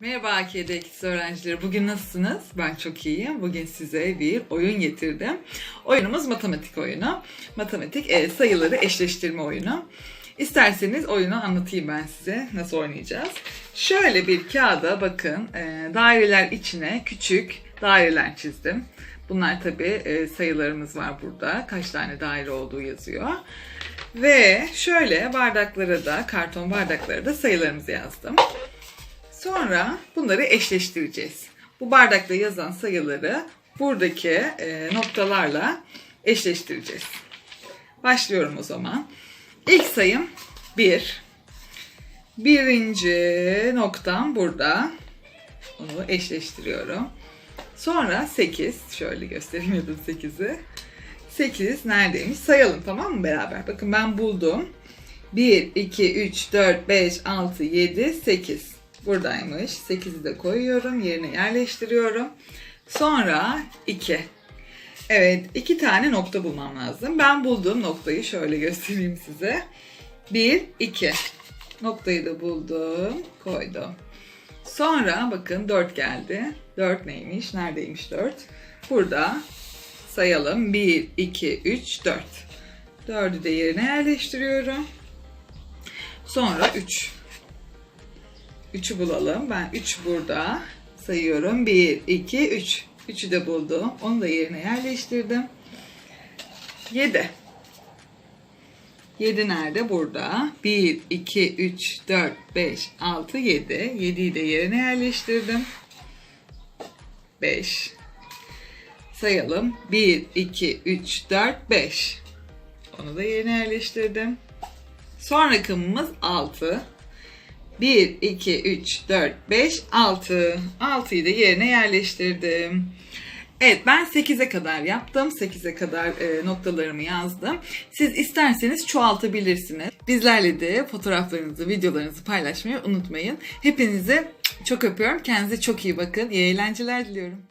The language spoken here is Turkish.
Merhaba AKD Ekisi öğrencileri. Bugün nasılsınız? Ben çok iyiyim. Bugün size bir oyun getirdim. Oyunumuz matematik oyunu. Matematik e, sayıları eşleştirme oyunu. İsterseniz oyunu anlatayım ben size nasıl oynayacağız. Şöyle bir kağıda bakın e, daireler içine küçük daireler çizdim. Bunlar tabii e, sayılarımız var burada. Kaç tane daire olduğu yazıyor. Ve şöyle bardaklara da, karton bardaklara da sayılarımızı yazdım. Sonra bunları eşleştireceğiz. Bu bardakta yazan sayıları buradaki e, noktalarla eşleştireceğiz. Başlıyorum o zaman. İlk sayım 1. Birinci noktam burada. Onu eşleştiriyorum. Sonra 8. Şöyle göstereyim ya da 8'i. 8 neredeymiş? Sayalım tamam mı beraber? Bakın ben buldum. 1, 2, 3, 4, 5, 6, 7, 8. Buradaymış. 8'i de koyuyorum. Yerine yerleştiriyorum. Sonra 2. Evet, iki tane nokta bulmam lazım. Ben bulduğum noktayı şöyle göstereyim size. 1, 2. Noktayı da buldum, koydum. Sonra bakın 4 geldi. 4 neymiş? Neredeymiş 4? Burada sayalım. 1, 2, 3, 4. 4'ü de yerine yerleştiriyorum. Sonra 3. 3'ü bulalım. Ben 3 burada sayıyorum. 1, 2, 3. 3'ü de buldum. Onu da yerine yerleştirdim. 7. 7 nerede? Burada. 1, 2, 3, 4, 5, 6, 7. 7'yi de yerine yerleştirdim. 5. Sayalım. 1, 2, 3, 4, 5. Onu da yerine yerleştirdim. Son rakamımız 6. 1, 2, 3, 4, 5, 6. 6'yı da yerine yerleştirdim. Evet ben 8'e kadar yaptım. 8'e kadar e, noktalarımı yazdım. Siz isterseniz çoğaltabilirsiniz. Bizlerle de fotoğraflarınızı, videolarınızı paylaşmayı unutmayın. Hepinizi çok öpüyorum. Kendinize çok iyi bakın. İyi eğlenceler diliyorum.